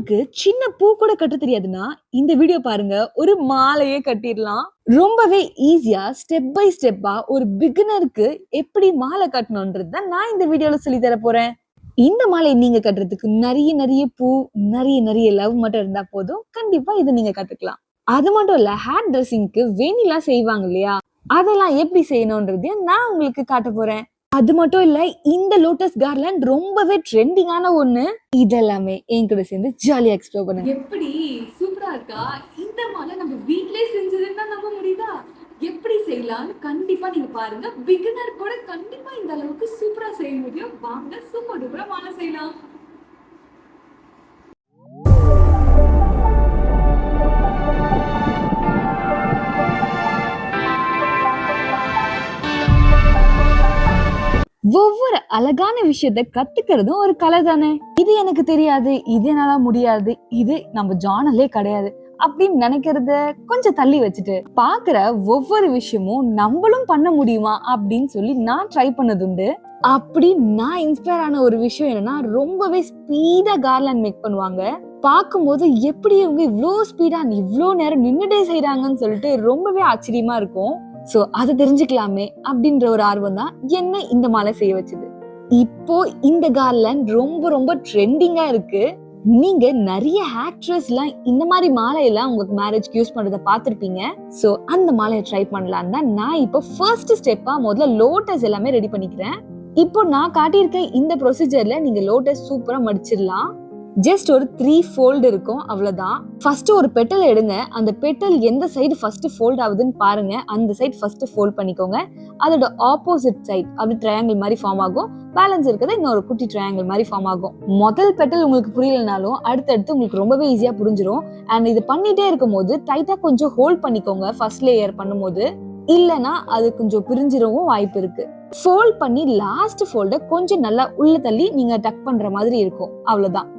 உங்களுக்கு சின்ன பூ கூட கட்ட தெரியாதுன்னா இந்த வீடியோ பாருங்க. ஒரு மாலையே கட்டிடலாம். ரொம்பவே ஈஸியா ஸ்டெப் பை ஸ்டெப்பா ஒரு பிகினருக்கு எப்படி மாலை கட்டணும்ன்றது தான் நான் இந்த வீடியோல சொல்லி தர போறேன். இந்த மாலை நீங்க கட்டுறதுக்கு நிறைய நிறைய பூ நிறைய நிறைய லவ் மட்டும் இருந்தா போதும். கண்டிப்பா இதை நீங்க கத்துக்கலாம். அது மட்டும் இல்ல ஹேர் ட்ரெஸ்ஸிங்க்கு வெண்ணிலாம் செய்வாங்க இல்லையா? அதெல்லாம் எப்படி செய்யணும்ன்றதையும் நான் உங்களுக்கு காட்ட போறேன். அது மட்டும் இல்ல இந்த லோட்டஸ் கார்லாண்ட் ரொம்பவே ட்ரெண்டிங்கான ஒண்ணு. இதெல்லாமே என் கூட சேர்ந்து ஜாலியா எக்ஸ்ப்ளோர் பண்ணுங்க எப்படி? சூப்பரா இருக்கா? இந்த மாதிரி நம்ம வீட்லயே செஞ்சதுன்னா நம்ப முடியுதா? எப்படி செய்யலாம்னு கண்டிப்பா நீங்க பாருங்க. பிகினர் கூட கண்டிப்பா இந்த அளவுக்கு சூப்பரா செய்ய முடியும். வாங்க சூப்பர் டூப்பரா மாலை செய்யலாம். அழகான விஷயத்த கத்துக்கிறதும் ஒரு கலை தானே? இது எனக்கு தெரியாது இது என்னால முடியாது இது நம்ம ஜானலே கிடையாது அப்படின்னு நினைக்கிறத கொஞ்சம் தள்ளி வச்சுட்டு பாக்குற ஒவ்வொரு விஷயமும் நம்மளும் பண்ண முடியுமா அப்படின்னு சொல்லி நான் ட்ரை பண்ணதுண்டு அப்படி நான் இன்ஸ்பயர் ஆன ஒரு விஷயம் என்னன்னா ரொம்பவே ஸ்பீடா கார்லாண்ட் மேக் பண்ணுவாங்க. பார்க்கும்போது எப்படி இவங்க இவ்வளோ ஸ்பீடா இவ்வளோ நேரம் நின்னுட்டே செய்யறாங்கன்னு சொல்லிட்டு ரொம்பவே ஆச்சரியமா இருக்கும். சோ அதை தெரிஞ்சுக்கலாமே அப்படின்ற ஒரு ஆர்வம் தான் என்ன இந்த மாலை செய்ய வச்சது. இப்போ இந்த கார்லன் ரொம்ப ரொம்ப ட்ரெண்டிங்கா இருக்கு. நீங்க நிறைய ஆக்ட்ரஸ்லாம் இந்த மாதிரி மாலையெல்லாம் உங்களுக்கு மேரேஜ்க்கு யூஸ் பண்றத பார்த்துருப்பீங்க. ஸோ அந்த மாலையை ட்ரை பண்ணலாம் தான் நான் இப்போ ஃபர்ஸ்ட் ஸ்டெப்பா முதல்ல லோட்டஸ் எல்லாமே ரெடி பண்ணிக்கிறேன். இப்போ நான் காட்டியிருக்க இந்த ப்ரொசீஜர்ல நீங்க லோட்டஸ் சூப்பரா மடிச்சிடலாம். ஜஸ்ட் ஒரு த்ரீ ஃபோல்டு இருக்கும் அவ்வளோதான் ஃபர்ஸ்ட் ஒரு பெட்டல் எடுங்க. அந்த பெட்டல் எந்த சைடு ஃபர்ஸ்ட் ஃபோல்ட் ஆகுதுன்னு பாருங்க. அந்த சைடு ஃபர்ஸ்ட் ஃபோல்ட் பண்ணிக்கோங்க. அதோட ஆப்போசிட் சைட் அப்படி ட்ரையாங்கிள் மாதிரி ஃபார்ம் ஆகும். பேலன்ஸ் இருக்கிறது இன்னொரு குட்டி ட்ரையாங்கிள் மாதிரி ஃபார்ம் ஆகும். முதல் பெட்டல் உங்களுக்கு புரியலனாலும் அடுத்தடுத்து உங்களுக்கு ரொம்பவே ஈஸியாக புரிஞ்சிடும் அண்ட் இது பண்ணிட்டே இருக்கும் போது டைட்டாக கொஞ்சம் ஹோல்ட் பண்ணிக்கோங்க ஃபர்ஸ்ட் லேயர் பண்ணும்போது. இல்லைன்னா அது கொஞ்சம் பிரிஞ்சிடவும் வாய்ப்பு இருக்கு. ஃபோல்ட் பண்ணி லாஸ்ட் ஃபோல்டை கொஞ்சம் நல்லா உள்ள தள்ளி நீங்க டக் பண்ற மாதிரி இருக்கும். அவ்வளவுதான்.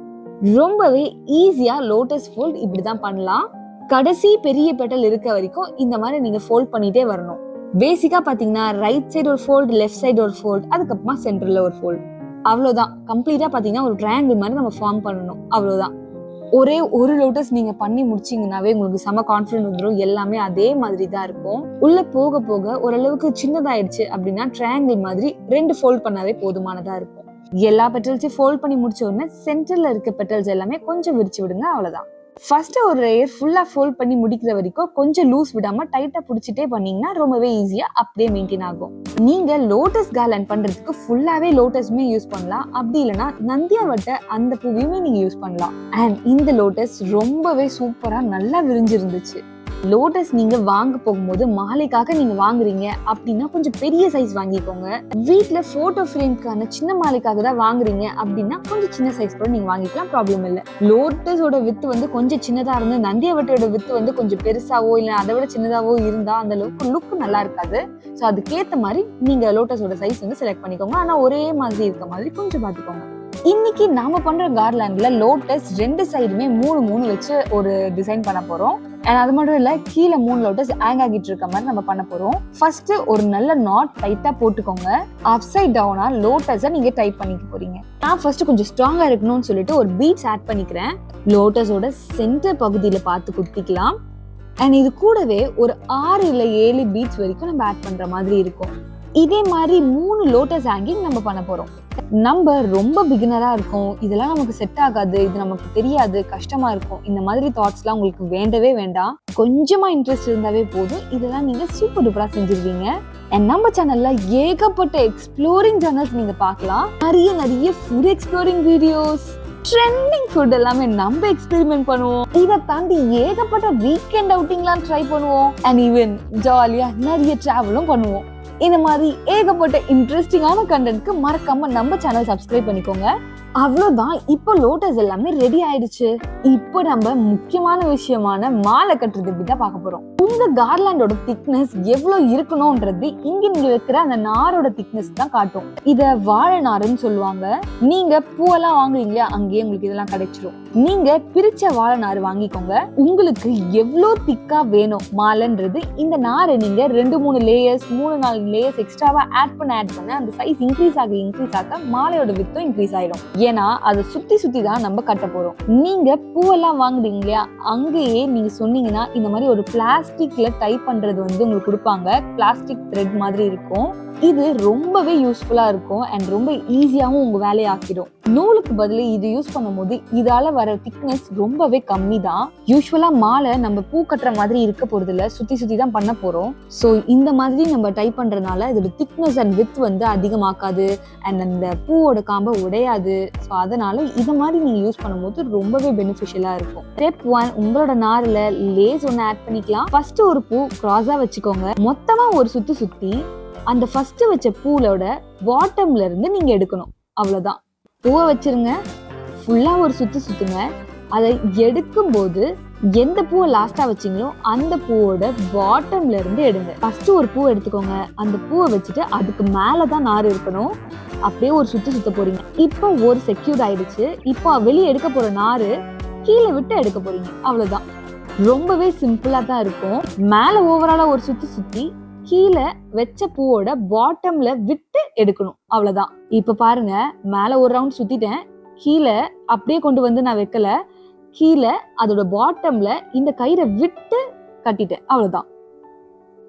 ரொம்பவே ஈஸியாக லோட்டஸ் ஃபோல்ட் இப்படி தான் பண்ணலாம். கடைசி பெரிய பெட்டல் இருக்க வரைக்கும் இந்த மாதிரி நீங்கள் ஃபோல்ட் பண்ணிட்டே வரணும். பேசிக்காக பார்த்தீங்கன்னா ரைட் சைடு ஒரு ஃபோல்டு லெஃப்ட் சைடு ஒரு ஃபோல்ட் அதுக்கப்புறமா சென்டரில் ஒரு ஃபோல்ட் அவ்வளோதான் கம்ப்ளீட்டாக பார்த்தீங்கன்னா ஒரு ட்ரையாங்கிள் மாதிரி நம்ம ஃபார்ம் பண்ணணும். அவ்வளோதான் ஒரே ஒரு லோட்டஸ் நீங்க பண்ணி முடிச்சீங்கன்னாவே உங்களுக்கு செம கான்ஃபிடன்ட் வந்துடும் எல்லாமே அதே மாதிரி தான் இருக்கும். உள்ள போக போக ஓரளவுக்கு சின்னதாயிடுச்சு அப்படின்னா ட்ரையாங்கிள் மாதிரி ரெண்டு ஃபோல்ட் பண்ணாவே போதுமானதா இருக்கும். எல்லா பெட்டல்ஸையும் ஃபோல்ட் பண்ணி முடிச்ச உடனே சென்டர்ல இருக்க பெட்டல்ஸ் எல்லாமே கொஞ்சம் விரிச்சு விடுங்க அவ்வளவுதான். ஃபர்ஸ்ட் ஒரு லேயர் ஃபுல்லா ஃபோல்ட் பண்ணி முடிக்கிற வரைக்கும் கொஞ்சம் லூஸ் விடாம டைட்டா பிடிச்சிட்டே பண்ணீங்கன்னா ரொம்பவே ஈஸியா அப்படியே மெயின்டைன் ஆகும். நீங்க லோட்டஸ் கார்லண்ட் பண்றதுக்கு ஃபுல்லாவே லோட்டஸ்மே யூஸ் பண்ணலாம். அப்படி இல்லைன்னா நந்தியா வட்ட அந்த பூவையுமே நீங்க யூஸ் பண்ணலாம். அண்ட் இந்த லோட்டஸ் ரொம்பவே சூப்பரா நல்லா விரிஞ்சிருந்துச்சு. லோட்டஸ் நீங்க வாங்க போகும்போது மாலைக்காக நீங்க வாங்குறீங்க அப்படின்னா கொஞ்சம் பெரிய சைஸ் வாங்கிக்கோங்க. வீட்ல போட்டோ ஃப்ரேம்க்கான சின்ன மாலைக்காக தான் வாங்குறீங்க அப்படின்னா கொஞ்சம் சின்ன சைஸ் கூட நீங்க வாங்கிக்கலாம் ப்ராப்ளம் இல்லை. லோட்டஸோட வித்து வந்து கொஞ்சம் சின்னதா இருந்து நந்தியவட்டையோட வித்து வந்து கொஞ்சம் பெருசாவோ இல்லை அதை விட சின்னதாவோ இருந்தா அந்த அளவுக்கு லுக் நல்லா இருக்காது. ஸோ அதுக்கேற்ற மாதிரி நீங்க லோட்டஸோட சைஸ் வந்து செலக்ட் பண்ணிக்கோங்க. ஆனா ஒரே மாதிரி இருக்க மாதிரி கொஞ்சம் பார்த்துக்கோங்க. இன்னைக்கு நாம பண்ற கார்லாண்ட்ல லோட்டஸ் ரெண்டு சைடுமே மூணு மூணு வச்சு ஒரு டிசைன் பண்ண போறோம். அண்ட் அது மட்டும் இல்ல கீழே மூணு லோட்டஸ் ஹேங் ஆகிட்டு இருக்க மாதிரி நம்ம பண்ண போறோம். ஃபர்ஸ்ட் ஒரு நல்ல நாட் டைட்டா போட்டுக்கோங்க. அப் சைட் டவுனா லோட்டஸை நீங்க டைப் பண்ணிக்க போறீங்க. நான் ஃபர்ஸ்ட் கொஞ்சம் ஸ்ட்ராங்கா இருக்கணும்னு சொல்லிட்டு ஒரு பீட்ஸ் ஆட் பண்ணிக்கிறேன். லோட்டஸோட சென்டர் பகுதியில பார்த்து குத்திக்கலாம். அண்ட் இது கூடவே ஒரு ஆறு இல்ல ஏழு பீட்ஸ் வரைக்கும் நம்ம ஆட் பண்ற மாதிரி இருக்கும். இதே மாதிரி மூணு லோட்டஸ் ஹேங்கிங் நம்ம பண்ண போறோம். நம்ம ரொம்ப பிகினரா இருக்கும். இதெல்லாம் நமக்கு செட் ஆகாது. இது நமக்கு தெரியாது. கஷ்டமா இருக்கும். இந்த மாதிரி தாட்ஸ்லாம் உங்களுக்கு வேண்டவே வேண்டாம். கொஞ்சமா இன்ட்ரெஸ்ட் இருந்தாவே போதும். இதெல்லாம் நீங்க சூப்பர் டூப்பரா செஞ்சிருவீங்க. அண்ட் நம்ம சேனல்ல ஏகப்பட்ட எக்ஸ்ப்ளோரிங் சேனல்ஸ் நீங்க பார்க்கலாம். நிறைய நிறைய food exploring videos trending food எல்லாமே நம்ம எக்ஸ்பெரிமெண்ட் பண்ணுவோம். இதை தாண்டி ஏகப்பட்ட வீக்கெண்ட் அவுட்டிங்லாம் ட்ரை பண்ணுவோம். அண்ட் ஈவன் ஜாலியா நிறைய டிராவலும் பண்ணுவோம். இந்த மாதிரி ஏகப்பட்ட இன்ட்ரெஸ்டிங்கான கண்டென்ட்க்கு மறக்காம நம்ம சேனல் சப்ஸ்கிரைப் பண்ணிக்கோங்க. அவ்வளோதான் இப்போ லோட்டஸ் எல்லாமே ரெடி ஆயிடுச்சு. இப்போ நம்ம முக்கியமான விஷயமான மாலை கட்டுறது எப்படி தான் பார்க்க போறோம். உங்க கார்லாண்டோட திக்னஸ் எவ்வளோ இருக்கணும்ன்றது இங்க நீங்க வைக்கிற அந்த நாரோட திக்னஸ் தான் காட்டும். இத வாழை நாருன்னு சொல்லுவாங்க. நீங்க பூவெல்லாம் வாங்குறீங்களா அங்கேயே உங்களுக்கு இதெல்லாம் கிடைச்சிரும். நீங்க பிரிச்ச வாழை நார் வாங்கிக்கோங்க. உங்களுக்கு எவ்வளோ திக்கா வேணும் மாலைன்றது இந்த நாரை நீங்க ரெண்டு மூணு லேயர்ஸ் மூணு நாலு லேயர்ஸ் எக்ஸ்ட்ராவா ஆட் பண்ண ஆட் பண்ண அந்த சைஸ் இன்க்ரீஸ் ஆக இன்க்ரீஸ் ஆக மாலையோட வித்தம் இன்க்ரீஸ் ஆயிடும். ஏன்னா அதை சுத்தி சுத்தி தான் நம்ம கட்ட போறோம். நீங்க பூவெல்லாம் வாங்குறீங்க இல்லையா அங்கேயே நீங்க சொன்னீங்கன்னா இந்த மாதிரி ஒரு பிளாஸ்டிக்ல டைப் பண்றது வந்து உங்களுக்கு கொடுப்பாங்க. பிளாஸ்டிக் த்ரெட் மாதிரி இருக்கும். இது ரொம்பவே யூஸ்ஃபுல்லா இருக்கும் அண்ட் ரொம்ப ஈஸியாகவும் உங்க வேலையை ஆக்கிடும். நூலுக்கு பதில் இது யூஸ் பண்ணும்போது இதால வர திக்னஸ் ரொம்பவே கம்மி தான் யூஸ்வலா மாலை நம்ம பூ கட்டுற மாதிரி இருக்க போறது சுற்றி சுத்தி சுத்தி தான் பண்ண போறோம். ஸோ இந்த மாதிரி நம்ம டைப் பண்றதுனால இதோட திக்னஸ் அண்ட் வித் வந்து அதிகமாக்காது அண்ட் அந்த பூவோட காம்பை உடையாது. ஸோ அதனால இதை மாதிரி நீங்க யூஸ் பண்ணும்போது ரொம்பவே பெனிஃபிஷியலா இருக்கும். ஸ்டெப் ஒன் உங்களோட நாரில் லேஸ் ஒன்று ஆட் பண்ணிக்கலாம். ஃபர்ஸ்ட் ஒரு பூ கிராஸா வச்சுக்கோங்க. மொத்தமா ஒரு சுத்தி சுத்தி அந்த ஃபர்ஸ்ட் வச்ச பூவோட பாட்டம்ல இருந்து நீங்க எடுக்கணும். அவ்வளவுதான். பூவை வச்சிருங்க. ஃபுல்லா ஒரு சுத்து சுத்துங்க. அதை எடுக்கும் போது எந்த பூவை லாஸ்டா வச்சீங்களோ அந்த பூவோட பாட்டம்ல இருந்து எடுங்க. ஃபர்ஸ்ட் ஒரு பூ எடுத்துக்கோங்க. அந்த பூவை வச்சுட்டு அதுக்கு மேலே தான் நார் இருக்கணும். அப்படியே ஒரு சுத்து சுத்த போறீங்க. இப்போ ஒரு செக்யூர்ட் ஆயிடுச்சு. இப்போ வெளியே எடுக்க போற நாரு கீழே விட்டு எடுக்க போறீங்க. அவ்வளவுதான். ரொம்பவே சிம்பிளா தான் இருக்கும். மேல ஓவராலா ஒரு சுத்தி சுத்தி கீழே வச்ச பூவோட பாட்டம்ல விட்டு எடுக்கணும். அவ்வளவுதான். இப்ப பாருங்க மேல ஒரு ரவுண்ட் சுத்திட்டேன். கீழே அப்படியே கொண்டு வந்து நான் வைக்கல. கீழே அதோட பாட்டம்ல இந்த கயிறை விட்டு கட்டிட்டேன். அவ்வளவுதான்.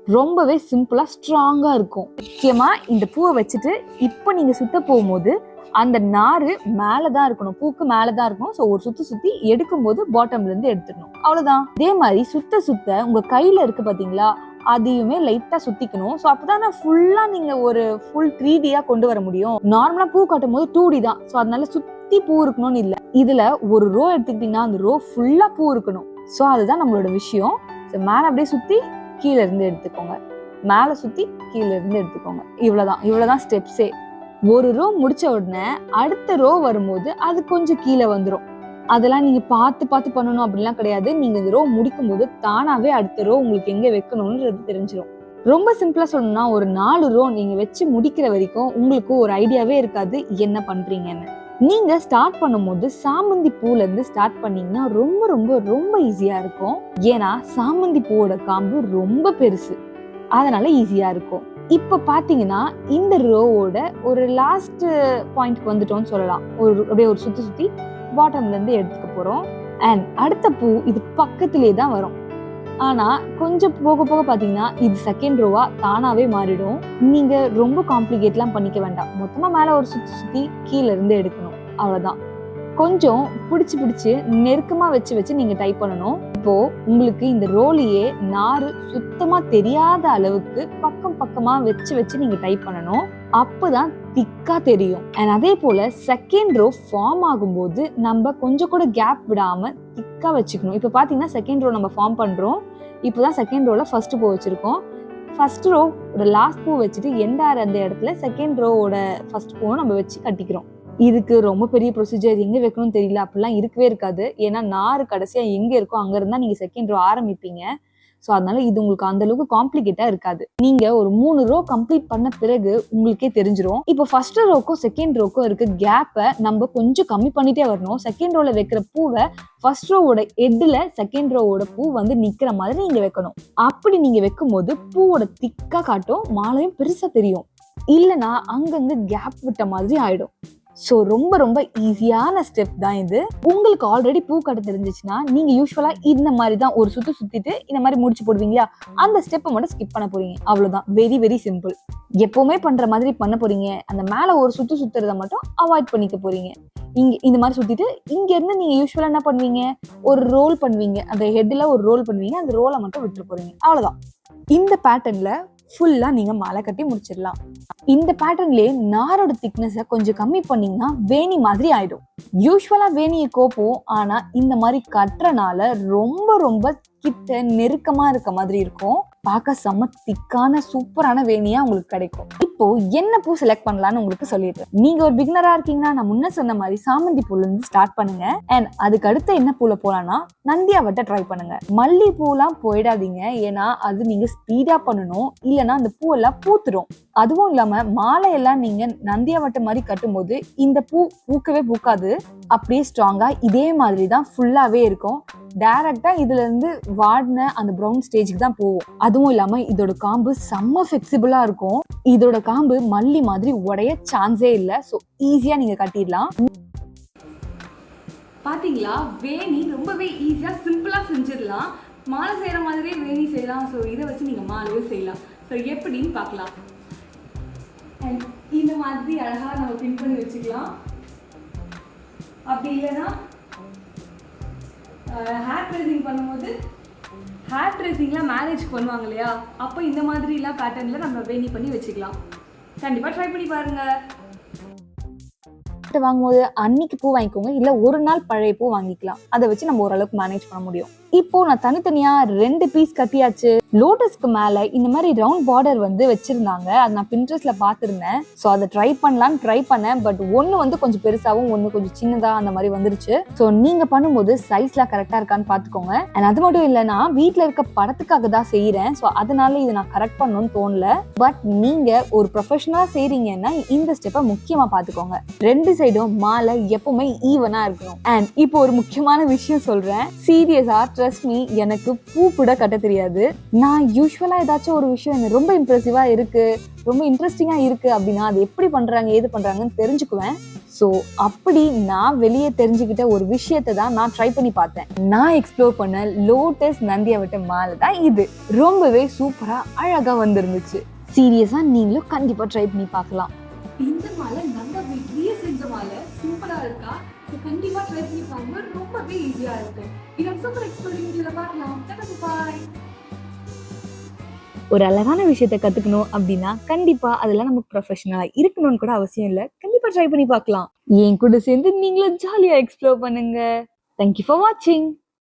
ரொம்பவே சிம்பிளா ஸ்ட்ராங்கா இருக்கும். முக்கியமா இந்த பூவை வச்சுட்டு இப்போ நீங்க சுத்த போகும்போது அந்த நாறு மேலதான் இருக்கணும். பூக்கு மேலதான் இருக்கணும். ஸோ ஒரு சுத்தி சுத்தி எடுக்கும்போது பாட்டம்ல இருந்து எடுத்துடணும். அவ்வளவுதான். இதே மாதிரி சுத்த சுத்த உங்க கையில இருக்கு பாத்தீங்களா? அதையுமே லைட்டா சுத்திக்கணும். ஸோ அப்பதான் ஃபுல்லா நீங்க ஒரு ஃபுல் த்ரீ டியா கொண்டு வர முடியும். நார்மலா பூ காட்டும் போது டூ டி தான். ஸோ அதனால சுத்தி பூ இருக்கணும்னு இல்ல. இதுல ஒரு ரோ எடுத்துக்கிட்டீங்கன்னா அந்த ரோ ஃபுல்லா பூ இருக்கணும். ஸோ அதுதான் நம்மளோட விஷயம். ஸோ மேல அப்படியே சுத்தி கீழே இருந்து எடுத்துக்கோங்க. மேல சுத்தி கீழே இருந்து எடுத்துக்கோங்க. இவ்வளவுதான். இவ்வளவுதான் ஸ்டெப்ஸே ஒரு ரோ முடிச்ச உடனே அடுத்த ரோ வரும்போது அது கொஞ்சம் கீழே வந்துடும் அதெல்லாம் நீங்க பார்த்து பார்த்து பண்ணணும் அப்படிலாம் கிடையாது. நீங்க இந்த ரோ முடிக்கும் போது தானாவே அடுத்த ரோ உங்களுக்கு எங்க வைக்கணும்ன்றது தெரிஞ்சிடும் ரொம்ப சிம்பிளா சொல்லணும்னா ஒரு நாலு ரோ நீங்க வச்சு முடிக்கிற வரைக்கும் உங்களுக்கு ஒரு ஐடியாவே இருக்காது. என்ன பண்றீங்கன்னு. நீங்க ஸ்டார்ட் பண்ணும்போது சாமந்தி பூல இருந்து ஸ்டார்ட் பண்ணீங்கன்னா ரொம்ப ரொம்ப ரொம்ப ஈஸியா இருக்கும். ஏன்னா சாமந்தி பூவோட காம்பு ரொம்ப பெருசு. அதனால ஈஸியா இருக்கும். இப்ப பாத்தீங்கன்னா இந்த ரோவோட ஒரு லாஸ்ட் பாயிண்ட்க்கு வந்துட்டோம்னு சொல்லலாம். ஒரு அப்படியே ஒரு சுத்தி சுத்தி பாட்டம்ல இருந்து எடுத்துக்க போறோம். அண்ட் அடுத்த பூ இது பக்கத்திலே தான் வரும். ஆனா கொஞ்சம் போக போக பாத்தீங்கன்னா இது செகண்ட் ரோவா தானாவே மாறிடும். நீங்க ரொம்ப காம்ப்ளிகேட்லாம் பண்ணிக்க வேண்டாம். மொத்தமா மேல ஒரு சுத்தி சுத்தி கீழேருந்து எடுக்கணும். அவ்வளவுதான். கொஞ்சம் பிடிச்சி பிடிச்சி நெருக்கமாக வச்சு வச்சு நீங்கள் டைப் பண்ணணும். இப்போ உங்களுக்கு இந்த ரோலியே நாறு சுத்தமாக தெரியாத அளவுக்கு பக்கம் பக்கமாக வச்சு வச்சு நீங்கள் டைப் பண்ணணும். அப்போ தான் திக்காக தெரியும். அண்ட் அதே போல் செகண்ட் ரோ ஃபார்ம் ஆகும்போது நம்ம கொஞ்சம் கூட கேப் விடாமல் திக்காக வச்சுக்கணும். இப்போ பார்த்தீங்கன்னா செகண்ட் ரோ நம்ம ஃபார்ம் பண்ணுறோம் இப்போ தான் செகண்ட் ரோவில் ஃபஸ்ட்டு பூ வச்சுருக்கோம். ஃபர்ஸ்ட் ரோ லாஸ்ட் பூ வச்சுட்டு எண்டார் அந்த இடத்துல செகண்ட் ரோவோட ஃபர்ஸ்ட் பூவை நம்ம வச்சு கட்டிக்கிறோம். இதுக்கு ரொம்ப பெரிய ப்ரொசீஜர் எங்க வைக்கணும்னு தெரியல அப்படிலாம் இருக்கவே இருக்காது. ஏன்னா நார் கடைசியா எங்க இருக்கோ அங்க இருந்தா நீங்க செகண்ட் ரோ ஆரம்பிப்பீங்க. ஸோ அதனால இது உங்களுக்கு அந்த அளவுக்கு காம்ப்ளிகேட்டா இருக்காது. நீங்க ஒரு மூணு ரோ கம்ப்ளீட் பண்ண பிறகு உங்களுக்கே தெரிஞ்சிடும் இப்போ ஃபர்ஸ்ட் ரோக்கும் செகண்ட் ரோக்கும் இருக்க கேப்பை நம்ம கொஞ்சம் கம்மி பண்ணிட்டே வரணும். செகண்ட் ரோல வைக்கிற பூவை ஃபர்ஸ்ட் ரோவோட எட்ல செகண்ட் ரோவோட பூ வந்து நிக்கிற மாதிரி நீங்க வைக்கணும். அப்படி நீங்க வைக்கும்போது பூவோட திக்கா காட்டும் மாலையும் பெருசா தெரியும். இல்லைன்னா அங்கங்க கேப் விட்ட மாதிரி ஆயிடும். ஸோ ரொம்ப ரொம்ப ஈஸியான ஸ்டெப் தான் இது. உங்களுக்கு ஆல்ரெடி பூ கட்ட தெரிஞ்சிச்சுன்னா நீங்க யூஸ்வலா இந்த மாதிரி தான் ஒரு சுத்து சுத்திட்டு இந்த மாதிரி முடிச்சு போடுவீங்களா? அந்த ஸ்டெப்பை மட்டும் ஸ்கிப் பண்ண போறீங்க. அவ்வளவுதான். வெரி வெரி சிம்பிள் எப்பவுமே பண்ற மாதிரி பண்ண போறீங்க. அந்த மேல ஒரு சுத்து சுத்துறத மட்டும் அவாய்ட் பண்ணிக்க போறீங்க. இங்க இந்த மாதிரி சுத்திட்டு இங்க இருந்து நீங்க யூஸ்வலா என்ன பண்ணுவீங்க? ஒரு ரோல் பண்ணுவீங்க. அந்த ஹெட்ல ஒரு ரோல் பண்ணுவீங்க. அந்த ரோலை மட்டும் விட்டுட்டு போறீங்க. அவ்வளவுதான். இந்த பேட்டர்ன்ல ஃபுல்லா நீங்க மாலை கட்டி முடிச்சிடலாம். இந்த பேட்டர்ன்லயே நாரோட திக்னஸை கொஞ்சம் கம்மி பண்ணீங்கன்னா வேணி மாதிரி ஆயிடும். யூஸ்வலா வேணியை கோப்போம் ஆனா இந்த மாதிரி கட்டுறனால ரொம்ப ரொம்ப கிட்ட நெருக்கமா இருக்க மாதிரி இருக்கும். பார்க்க செம்ம திக்கான சூப்பரான வேணியா உங்களுக்கு கிடைக்கும். இப்போ என்ன பூ செலக்ட் பண்ணலாம்னு உங்களுக்கு சொல்லிடுறேன். நீங்க ஒரு பிகினரா இருக்கீங்கன்னா நான் முன்ன சொன்ன மாதிரி சாமந்தி பூல இருந்து ஸ்டார்ட் பண்ணுங்க. அண்ட் அதுக்கு அடுத்து என்ன பூல போலாம்னா நந்தியாவட்ட ட்ரை பண்ணுங்க. மல்லி பூலாம் போயிடாதீங்க. ஏன்னா அது நீங்க ஸ்பீடா பண்ணணும். இல்லைன்னா அந்த பூவெல்லாம் பூத்துரும். அதுவும் இல்லாம இல்லாம மாலையெல்லாம் நீங்க நந்தியாவட்டை மாதிரி கட்டும்போது இந்த பூ பூக்கவே பூக்காது. அப்படியே ஸ்ட்ராங்கா இதே மாதிரி தான் ஃபுல்லாவே இருக்கும். டைரக்டா இதுல இருந்து வாடின அந்த ப்ரௌன் ஸ்டேஜ்க்கு தான் போகும் அதுவும் இல்லாம இதோட காம்பு செம்ம ஃபிளெக்சிபிளா இருக்கும். இதோட காம்பு மல்லி மாதிரி உடைய சான்ஸே இல்லை. ஸோ ஈஸியா நீங்க கட்டிடலாம். பாத்தீங்களா? வேணி ரொம்பவே ஈஸியா சிம்பிளா செஞ்சிடலாம். மாலை செய்யற மாதிரியே வேணி செய்யலாம். ஸோ இதை வச்சு நீங்க மாலையும் செய்யலாம். ஸோ எப்படின்னு பார்க்கலாம். இந்த மாதிரி அழகாக நம்ம பின் பண்ணி வச்சுக்கலாம். அப்படி இல்லைன்னா ஹேர் ட்ரெஸிங் பண்ணும்போது ஹேர் ட்ரெஸிங்லாம் மேரேஜ் பண்ணுவாங்க இல்லையா? அப்போ இந்த மாதிரிலாம் பேட்டர்னில் நம்ம வேணி பண்ணி வச்சுக்கலாம். கண்டிப்பாக ட்ரை பண்ணி பாருங்கள் வாங்கும்போது அன்னைக்கு பூ வாங்கிக்கோங்க இல்லை ஒரு நாள் பழைய பூ வாங்கிக்கலாம். அதை வச்சு நம்ம ஓரளவுக்கு மேனேஜ் பண்ண முடியும். இப்போ நான் தனித்தனியா ரெண்டு பீஸ் கட்டியாச்சு. லோட்டஸ்க்கு மேல இந்த மாதிரி ரவுண்ட் பார்டர் வந்து வச்சிருந்தாங்க. அது நான் பின்ட்ரெஸ்ட்ல பாத்திருந்தேன் ஸோ அதை ட்ரை பண்ணலாம்னு ட்ரை பண்ணேன். பட் ஒன்னு வந்து கொஞ்சம் பெருசாவும் ஒன்னு கொஞ்சம் சின்னதா அந்த மாதிரி வந்துருச்சு. ஸோ நீங்க பண்ணும்போது சைஸ்லாம் கரெக்டா இருக்கான்னு பாத்துக்கோங்க அண்ட் அது மட்டும் இல்லைன்னா வீட்டில் இருக்க படத்துக்காக தான் செய்யறேன் ஸோ அதனால இதை நான் கரெக்ட் பண்ணணும்னு தோணல. பட் நீங்க ஒரு ப்ரொஃபஷனலா செய்றீங்கன்னா இந்த ஸ்டெப்பை முக்கியமா பாத்துக்கோங்க ரெண்டு சைடும் மாலை எப்பவுமே ஈவனா இருக்கணும். அண்ட் இப்போ ஒரு முக்கியமான விஷயம் சொல்றேன். சீரியஸா ட்ரஸ்ட் மீ எனக்கு பூ கூட கட்ட தெரியாது. நான் யூஸ்வலா ஏதாச்சும் ஒரு விஷயம் எனக்கு ரொம்ப இம்ப்ரெசிவா இருக்கு ரொம்ப இன்ட்ரெஸ்டிங்கா இருக்கு அப்படின்னா அது எப்படி பண்றாங்க ஏது பண்றாங்கன்னு தெரிஞ்சுக்குவேன். ஸோ அப்படி நான் வெளியே தெரிஞ்சுக்கிட்ட ஒரு விஷயத்தை தான் நான் ட்ரை பண்ணி பார்த்தேன். நான் எக்ஸ்ப்ளோர் பண்ண லோட்டஸ் நந்தியாவட்ட மாலை தான் இது. ரொம்பவே சூப்பராக அழகாக வந்திருந்துச்சு. சீரியஸாக நீங்களும் கண்டிப்பாக ட்ரை பண்ணி பார்க்கலாம். இந்த மாலை நம்ம வீட்லயே செஞ்ச மாலை. சூப்பரா இருக்கா? ஸோ கண்டிப்பா ட்ரை பண்ணி பாருங்க. ரொம்பவே ஈஸியா இருக்கு. இதை சூப்பர் எக்ஸ்பிளோரிங் வீடியோல பார்க்கலாம். பாய் ஒரு அழகான விஷயத்த கத்துக்கணும் அப்படின்னா கண்டிப்பா அதெல்லாம் நம்ம ப்ரொஃபஷனலா இருக்கணும்னு கூட அவசியம் இல்லை. கண்டிப்பா ட்ரை பண்ணி பார்க்கலாம். என் கூட சேர்ந்து நீங்களும் ஜாலியா எக்ஸ்ப்ளோர் பண்ணுங்க. தேங்க்யூ ஃபார் வாட்சிங்